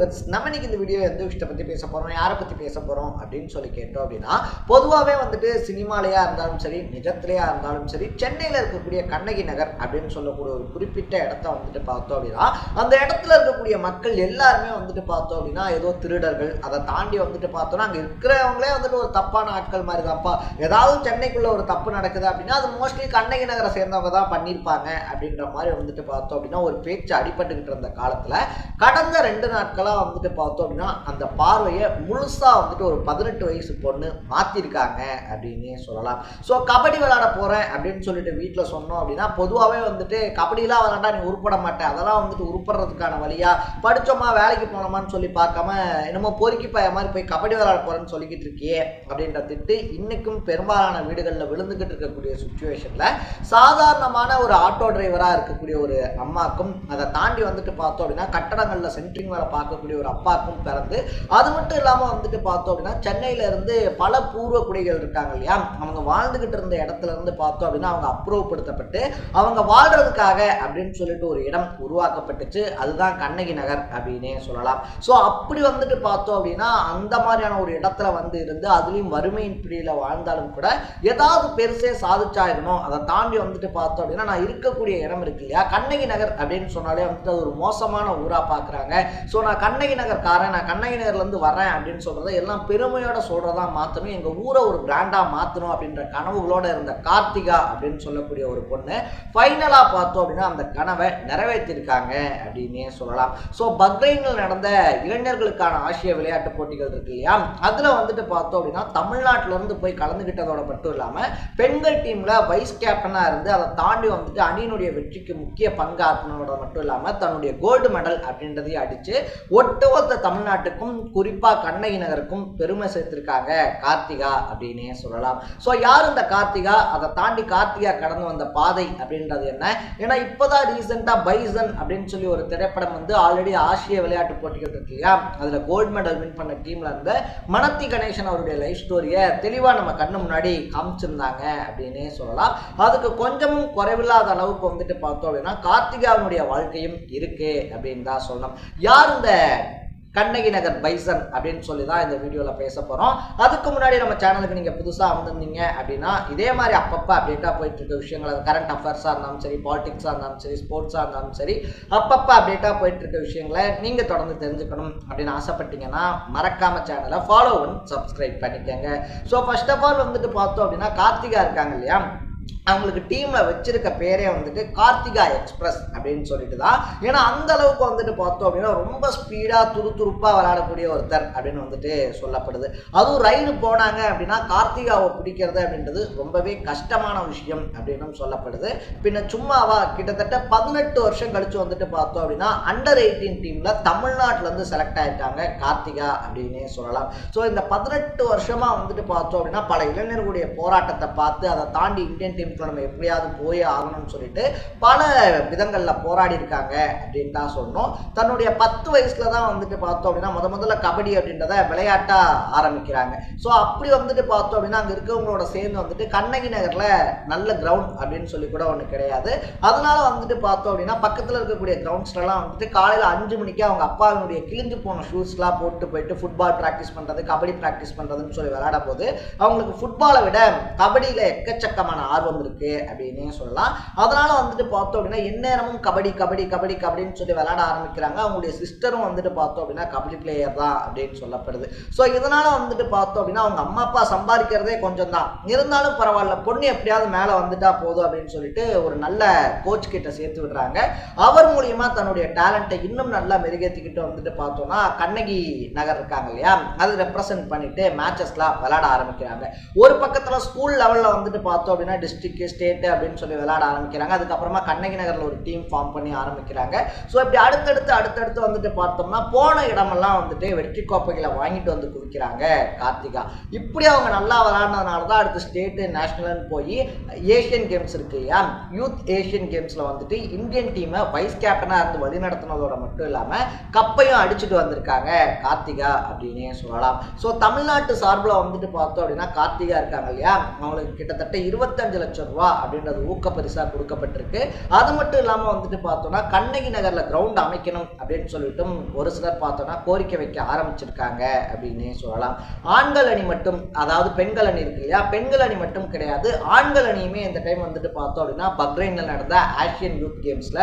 Viewers நம்ம இன்னைக்கு இந்த வீடியோ எந்த விஷயத்தை பற்றி பேச போகிறோம் யாரை பற்றி பேச போகிறோம் அப்படின்னு சொல்லி கேட்டோம் அப்படின்னா பொதுவாகவே வந்துட்டு சினிமாலையாக இருந்தாலும் சரி நிஜத்திலேயா இருந்தாலும் சரி சென்னையில் இருக்கக்கூடிய கண்ணகி நகர் அப்படின்னு சொல்லக்கூடிய ஒரு குறிப்பிட்ட இடத்த வந்துட்டு பார்த்தோம் அப்படின்னா அந்த இடத்துல இருக்கக்கூடிய மக்கள் எல்லாருமே வந்துட்டு பார்த்தோம் அப்படின்னா ஏதோ திருடர்கள் அதை தாண்டி வந்துட்டு பார்த்தோம்னா அங்கே இருக்கிறவங்களே வந்துட்டு ஒரு தப்பான ஆட்கள் மாதிரி தான்ப்பா ஏதாவது சென்னைக்குள்ள ஒரு தப்பு நடக்குது அப்படின்னா அது மோஸ்ட்லி கண்ணகி நகரை சேர்ந்தவங்க தான் பண்ணியிருப்பாங்க அப்படின்ற மாதிரி வந்துட்டு பார்த்தோம் அப்படின்னா ஒரு பேச்சு அடிபட்டுக்கிட்டு இருந்த காலத்தில் கடந்த ரெண்டு நாட்களாக வந்துட்டு பார்த்தோம் அப்படின்னா அந்த பார்வையை முழுசாக வந்துட்டு ஒரு பதினெட்டு வயசு பொண்ணு மாற்றிருக்காங்க அப்படின்னே சொல்லலாம். ஸோ கபடி விளாட போகிறேன் அப்படின்னு சொல்லிட்டு வீட்டில் சொன்னோம் அப்படின்னா பொதுவாகவே வந்துட்டு கபடிலாம் விளாண்டா நீ உருப்பட மாட்டேன் அதெல்லாம் வந்துட்டு உருப்படுறதுக்கான வழியாக படித்தோமா வேலைக்கு போனோமான்னு சொல்லி பார்க்காம என்னமோ பொறுக்கி பய மாதிரி போய் கபடி விளாட போகிறேன்னு சொல்லிக்கிட்டு இருக்கியே அப்படின்ற திட்டு இன்னைக்கும் பெரும்பாலான வீடுகளில் விழுந்துக்கிட்டு இருக்கக்கூடிய சுச்சுவேஷனில் சாதாரணமான ஒரு ஆட்டோ டிரைவராக இருக்கக்கூடிய ஒரு அம்மாக்கும் அதை தாண்டி வந்துட்டு பார்த்தோம் அப்படின்னா கட்டடங்களில் சென்ட்ரிங் வேலை பார்க்கக்கூடிய ஒரு அப்பாக்கும் பிறந்து அது மட்டும் இல்லாமல் வந்துட்டு பார்த்தோம் அப்படின்னா சென்னையில இருந்து பல பூர்வ குடிகள் இருக்காங்க இல்லையா? அவங்க வாழ்ந்துகிட்டு இருந்த இடத்துல இருந்து பார்த்தோம் அப்படின்னா அவங்க அப்ரூவப்படுத்தப்பட்டு அவங்க வாழ்றதுக்காக அப்படின்னு சொல்லிட்டு ஒரு இடம் உருவாக்கப்பட்டுச்சு. அதுதான் கண்ணகி நகர் அப்படின்னே சொல்லலாம். ஸோ அப்படி வந்துட்டு பார்த்தோம் அப்படின்னா அந்த மாதிரியான ஒரு இடத்துல வந்து இருந்து அதுலேயும் வறுமையின் பிடியில் வாழ்ந்தாலும் கூட ஏதாவது பெருசே சாதிச்சாகணும் அதை தாண்டி வந்துட்டு பார்த்தோம் அப்படின்னா நான் இருக்கக்கூடிய இடம் இருக்கு இல்லையா? கண்ணகி நகர் அப்படின்னு சொன்னாலே வந்துட்டு அது ஒரு மோசமான ஊராக பார்க்குறாங்க. ஸோ நான் கண்ணகி நகர்காரன் நான் கண்ணகி நகர்லேருந்து வரேன் அப்படின்னு சொல்கிறத எல்லாம் பெருமையோட சொல்கிறதா மாற்றணும் எங்கள் ஊரை ஒரு பிராண்டாக மாற்றணும் அப்படின்ற கனவுகளோட இருந்த கார்த்திகா அப்படின்னு சொல்லக்கூடிய ஒரு பொண்ணு ஃபைனலாக பார்த்தோம் அப்படின்னா அந்த கனவை நிறைவேற்றிருக்காங்க அப்படின்னே சொல்லலாம். ஸோ பக்ரைனில் நடந்த இளைஞர்களுக்கான ஆசிய விளையாட்டு போட்டிகள் இருக்கு இல்லையா? அதில் வந்துட்டு பார்த்தோம் அப்படின்னா தமிழ்நாட்டுல இருந்து போய் கலந்துக்கிட்டதோட மட்டும் இல்லாமல் பெண்கள் டீமில் வைஸ் கேப்டனாக இருந்து அதை தாண்டி வந்துட்டு அணியினுடைய வெற்றிக்கு முக்கிய பங்காற்றினதோட மட்டும் இல்லாமல் தன்னுடைய கோல்டு மெடல் அப்படின்றதையும் அடித்து ஒட்டுமொத்த தமிழ்நாட்டுக்கும் குறிப்பாக கண்ணகி நகருக்கும் பெருமை சேர்த்திருக்காங்க கார்த்திகா அப்படின்னே சொல்லலாம். ஸோ யார் இந்த கார்த்திகா? அதை தாண்டி கார்த்திகா கடந்து வந்த பாதை அப்படின்றது என்ன? ஏன்னா இப்போதான் ரீசெண்டாக பைசன் அப்படின்னு சொல்லி ஒரு திரைப்படம் வந்து ஆல்ரெடி ஆசிய விளையாட்டு போட்டிகள் இருக்கு இல்லையா? அதில் கோல்டு மெடல் வின் பண்ண டீம்ல இருந்து மனத்தி கணேசன் அவருடைய லைஃப் ஸ்டோரியை தெளிவாக நம்ம கண்ணு முன்னாடி காமிச்சிருந்தாங்க அப்படின்னே சொல்லலாம். அதுக்கு கொஞ்சமும் குறைவில்லாத அளவுக்கு வந்துட்டு பார்த்தோம் அப்படின்னா கார்த்திகாவினுடைய வாழ்க்கையும் இருக்கு அப்படின்னு தான் சொல்லணும். யார் இந்த கண்ணகி நகர் பைசன் அப்படின்னு சொல்லி தான் இந்த வீடியோவில் பேச போகிறோம் அதுக்கு முன்னாடி நம்ம சேனலுக்கு நீங்கள் புதுசாக வந்திருந்தீங்க அப்படின்னா இதே மாதிரி அப்பப்போ அப்டேட்டாக போயிட்டு இருக்க விஷயங்கள் அது கரண்ட் அஃபேர்ஸாக இருந்தாலும் சரி பாலிடிக்ஸாக இருந்தாலும் சரி ஸ்போர்ட்ஸாக இருந்தாலும் சரி அப்பப்போ அப்டேட்டாக போயிட்டு இருக்க விஷயங்களை நீங்கள் தொடர்ந்து தெரிஞ்சுக்கணும் அப்படின்னு ஆசைப்பட்டீங்கன்னா மறக்காம சேனலை ஃபாலோ பண்ணி சப்ஸ்கிரைப் பண்ணிக்கோங்க. ஸோ ஃபர்ஸ்ட் ஆஃப் ஆல் வந்துட்டு பார்த்தோம் அப்படின்னா கார்த்திகா இருக்காங்க இல்லையா? அவங்களுக்கு டீமில் வச்சிருக்க பேரே வந்துட்டு கார்த்திகா எக்ஸ்பிரஸ் அப்படின்னு சொல்லிட்டு தான் ஏன்னா அந்த அளவுக்கு வந்துட்டு பார்த்தோம் அப்படின்னா ரொம்ப ஸ்பீடாக துருதுருப்பாக விளையாடக்கூடிய ஒருத்தர் அப்படின்னு வந்துட்டு சொல்லப்படுது. அதுவும் ரயிலு போனாங்க அப்படின்னா கார்த்திகாவை பிடிக்கிறது அப்படின்றது ரொம்பவே கஷ்டமான விஷயம் அப்படின்னும் சொல்லப்படுது. பின்ன சும்மாவா கிட்டத்தட்ட பதினெட்டு வருஷம் கழிச்சு வந்துட்டு பார்த்தோம் அப்படின்னா அண்டர் எயிட்டீன் டீமில் தமிழ்நாட்டிலேருந்து செலக்ட் ஆகிட்டாங்க கார்த்திகா அப்படின்னே சொல்லலாம். ஸோ இந்த பதினெட்டு வருஷமாக வந்துட்டு பார்த்தோம் அப்படின்னா பல இளைஞர்களுடைய போராட்டத்தை பார்த்து அதை தாண்டி இந்தியன் டீம் இப்போ நம்ம எப்படியாவது போயே ஆகணும்னு சொல்லிட்டு பல விதங்களில் போராடி இருக்காங்க அப்படின்னு தான் சொல்லணும். தன்னுடைய பத்து வயசுல தான் வந்துட்டு பார்த்தோம் அப்படின்னா முத முதல்ல கபடி அப்படின்றத விளையாட்டா ஆரம்பிக்கிறாங்க. ஸோ அப்படி வந்துட்டு பார்த்தோம் அப்படின்னா அங்கே இருக்கவங்களோட சேர்ந்து வந்துட்டு கண்ணகி நகரில் நல்ல கிரவுண்ட் அப்படின்னு சொல்லி கூட ஒன்று கிடையாது. அதனால வந்துட்டு பார்த்தோம் அப்படின்னா பக்கத்தில் இருக்கக்கூடிய கிரவுண்ட்ஸ்லாம் வந்துட்டு காலையில் அஞ்சு மணிக்கு அவங்க அப்பாவினுடைய கிழிஞ்சு போன ஷூஸ்லாம் போட்டு போயிட்டு ஃபுட்பால் ப்ராக்டிஸ் பண்ணுறது கபடி ப்ராக்டிஸ் பண்ணுறதுன்னு சொல்லி விளையாட போது அவங்களுக்கு ஃபுட்பாலை விட கபடியில் எக்கச்சக்கமான ஆர்வம் இருக்கு அப்படின்னே சொல்லலாம். அதனால வந்துட்டு பார்த்தோம் அப்படின்னா எந்நேரமும் கபடி கபடி கபடி கபடின்னு சொல்லி விளையாட ஆரம்பிக்கிறாங்க. அவங்களுடைய சிஸ்டரும் வந்துட்டு பார்த்தோம் அப்படின்னா கபடி பிளேயர் தான் அப்படின்னு சொல்லப்படுது. ஸோ இதனால வந்துட்டு பார்த்தோம் அப்படின்னா அவங்க அம்மா அப்பா சம்பாதிக்கிறதே கொஞ்சம் தான். இருந்தாலும் பரவாயில்ல பொண்ணு எப்படியாவது மேலே வந்துட்டா போதும் அப்படின்னு சொல்லிட்டு ஒரு நல்ல கோச் கிட்ட சேர்த்து விடுறாங்க. அவர் மூலியமா தன்னுடைய டேலண்ட்டை இன்னும் நல்லா மெருகேற்றிக்கிட்டு வந்துட்டு பார்த்தோம்னா கண்ணகி நகர் இருக்காங்க இல்லையா? அது ரெப்ரசன்ட் பண்ணிட்டு மேட்சஸ்லாம் விளையாட ஆரம்பிக்கிறாங்க. ஒரு பக்கத்தில் ஸ்கூல் லெவலில் வந்துட்டு பார்த்தோம் அப்படின்னா டிஸ்ட்ரிக்ட் ஸ்டேட்டு அப்படின்னு சொல்லி விளையாட ஆரம்பிக்கிறாங்க. அதுக்கப்புறமா கண்ணகி நகரில் ஒரு டீம் ஃபார்ம் பண்ணி ஆரம்பிக்கிறாங்க. ஸோ இப்படி அடுத்தடுத்து அடுத்தடுத்து வந்துட்டு பார்த்தோம்னா போன இடமெல்லாம் வந்துட்டு வெற்றி கோப்பைகளை வாங்கிட்டு வந்து குவிக்கிறாங்க கார்த்திகா. இப்படி அவங்க நல்லா விளாட்னதுனால தான் அடுத்து ஸ்டேட்டு நேஷனல்னு போய் ஏஷியன் கேம்ஸ் இருக்கு இல்லையா? யூத் ஏஷியன் கேம்ஸில் வந்துட்டு இந்தியன் டீமை வைஸ் கேப்டனாக இருந்து வழிநடத்தினதோட மட்டும் இல்லாமல் கப்பையும் அடிச்சுட்டு வந்திருக்காங்க கார்த்திகா அப்படின்னே சொல்லலாம். ஸோ தமிழ்நாட்டு சார்பில் வந்துட்டு பார்த்தோம் அப்படின்னா கார்த்திகா இருக்காங்க இல்லையா? அவங்களுக்கு கிட்டத்தட்ட இருபத்தஞ்சு லட்சம் லட்சம் ரூபா அப்படின்றது ஊக்க பரிசாக கொடுக்கப்பட்டிருக்கு. அது மட்டும் இல்லாமல் வந்துட்டு பார்த்தோம்னா கண்ணகி நகரில் கிரவுண்ட் அமைக்கணும் அப்படின்னு சொல்லிட்டும் ஒரு சிலர் பார்த்தோம்னா கோரிக்கை வைக்க ஆரம்பிச்சிருக்காங்க அப்படின்னே சொல்லலாம். ஆண்கள் அணி மட்டும் அதாவது பெண்கள் அணி இருக்கு இல்லையா? பெண்கள் அணி மட்டும் கிடையாது. ஆண்கள் அணியுமே இந்த டைம் வந்துட்டு பார்த்தோம் அப்படின்னா பக்ரைன்ல நடந்த ஆசியன் யூத் கேம்ஸ்ல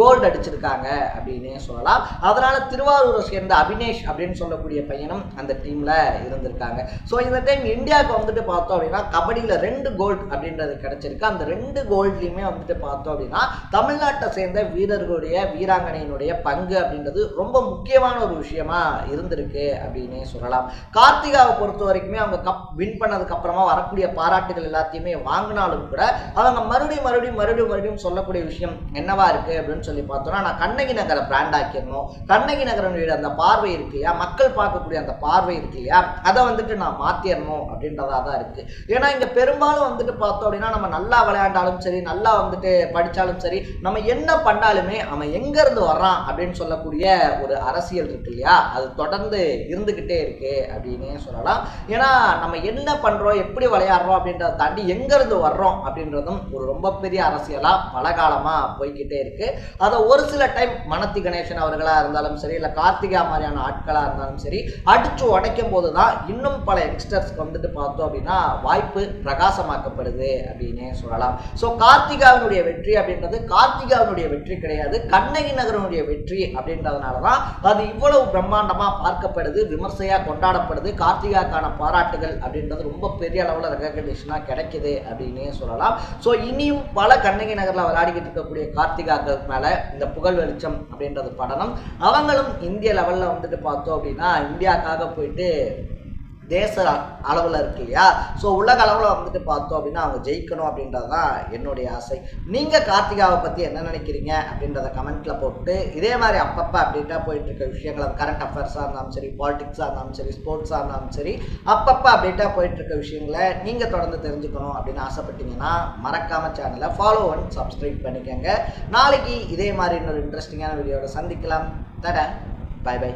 கோல்டு அடிச்சிருக்காங்க அப்படின்னே சொல்லலாம். அதனால திருவாரூரை சேர்ந்த அபினேஷ் அப்படின்னு சொல்லக்கூடிய பையனும் அந்த டீம்ல இருந்திருக்காங்க. ஸோ இந்த டைம் இந்தியாவுக்கு வந்துட்டு பார்த்தோம் அப்படின்னா கபடியில் ரெண்டு கோல்டு அப்படின்றது கிடைச்சிருக்கு. அந்த ரெண்டு கோல்ட்லையுமே வந்துட்டு பார்த்தோம் அப்படின்னா தமிழ்நாட்டை சேர்ந்த வீரர்களுடைய வீராங்கனையினுடைய பங்கு அப்படின்றது ரொம்ப முக்கியமான ஒரு விஷயமா இருந்திருக்கு அப்படின்னே சொல்லலாம். கார்த்திகாவை பொறுத்த வரைக்குமே அவங்க கப் வின் பண்ணதுக்கு அப்புறமா வரக்கூடிய பாராட்டுகள் எல்லாத்தையுமே வாங்கினாலும் கூட அவங்க மறுபடியும் மறுபடியும் மறுபடியும் மறுபடியும் சொல்லக்கூடிய விஷயம் என்னவா இருக்கு அப்படின்னு சொல்லி பார்த்தோம்னா நான் கண்ணகி நகரை பிராண்ட் ஆக்கிடணும். கண்ணகி நகரனுடைய அந்த பார்வை இருக்கு இல்லையா? மக்கள் பார்க்கக்கூடிய அந்த பார்வை இருக்கு இல்லையா? அதை வந்துட்டு நான் மாத்திரணும் அப்படின்றதா தான் இருக்கு. ஏன்னா இங்க பெரும்பாலும் வந்துட்டு பார்த்தோம் அப்படின்னா நம்ம நல்லா விளையாண்டாலும் சரி நல்லா வந்துட்டு படிச்சாலும் சரி நம்ம என்ன பண்ணாலுமே அவன் எங்கேருந்து வர்றான் அப்படின்னு சொல்லக்கூடிய ஒரு அரசியல் இருக்கு இல்லையா? அது தொடர்ந்து இருந்துகிட்டே இருக்கு அப்படின்னே சொல்லலாம். ஏன்னா நம்ம என்ன பண்றோம் எப்படி விளையாடுறோம் அப்படின்றத தாண்டி எங்கேருந்து வர்றோம் அப்படின்றதும் ஒரு ரொம்ப பெரிய அரசியலா பல காலமா போய்கிட்டே இருக்கு. அதை ஒரு சில டைம் மனத்தி கணேசன் அவர்களா இருந்தாலும் சரி இல்லை கார்த்திகா மாதிரியான ஆட்களாக இருந்தாலும் சரி அடிச்சு உடைக்கும் போது தான் இன்னும் பல யங்ஸ்டர்ஸ்க்கு வந்துட்டு பார்த்தோம் அப்படின்னா வாய்ப்பு பிரகாசமாக்கப்படுது அப்படின்னு அப்படின்னே சொல்லலாம். ஸோ கார்த்திகாவினுடைய வெற்றி அப்படின்றது கார்த்திகாவினுடைய வெற்றி கிடையாது கண்ணகி நகரனுடைய வெற்றி அப்படின்றதுனால தான் அது இவ்வளவு பிரம்மாண்டமாக பார்க்கப்படுது விமர்சையாக கொண்டாடப்படுது கார்த்திகாக்கான பாராட்டுகள் அப்படின்றது ரொம்ப பெரிய அளவில் ரெகக்னேஷனாக கிடைக்குது அப்படின்னே சொல்லலாம். ஸோ இனியும் பல கண்ணகி நகரில் விளையாடிக்கிட்டு இருக்கக்கூடிய கார்த்திகாக்கள் மேலே இந்த புகழ் வெளிச்சம் அப்படின்றது படணும் அவங்களும் இந்திய லெவலில் வந்துட்டு பார்த்தோம் அப்படின்னா இந்தியாக்காக போயிட்டு தேச அளவில் இருக்கு இல்லையா? ஸோ உலக அளவில் வந்துட்டு பார்த்தோம் அப்படின்னா அவங்க ஜெயிக்கணும் அப்படின்றது தான் என்னுடைய ஆசை. நீங்கள் கார்த்திகாவை பற்றி என்ன நினைக்கிறீங்க அப்படின்றத கமெண்ட்டில் போட்டு இதே மாதிரி அப்பப்போ அப்டேட்டாக போயிட்டு இருக்க விஷயங்கள் அது கரண்ட் அஃபேர்ஸாக இருந்தாலும் சரி பாலிடிக்ஸாக இருந்தாலும் சரி ஸ்போர்ட்ஸாக இருந்தாலும் சரி அப்பப்போ அப்டேட்டாக போயிட்டு இருக்க விஷயங்களை நீங்கள் தொடர்ந்து தெரிஞ்சுக்கணும் அப்படின்னு ஆசைப்பட்டீங்கன்னா மறக்காம சேனலை ஃபாலோ அண்ட் சப்ஸ்கிரைப் பண்ணிக்கோங்க. நாளைக்கு இதே மாதிரி இன்னொரு இன்ட்ரெஸ்டிங்கான வீடியோட சந்திக்கலாம். தட பை பை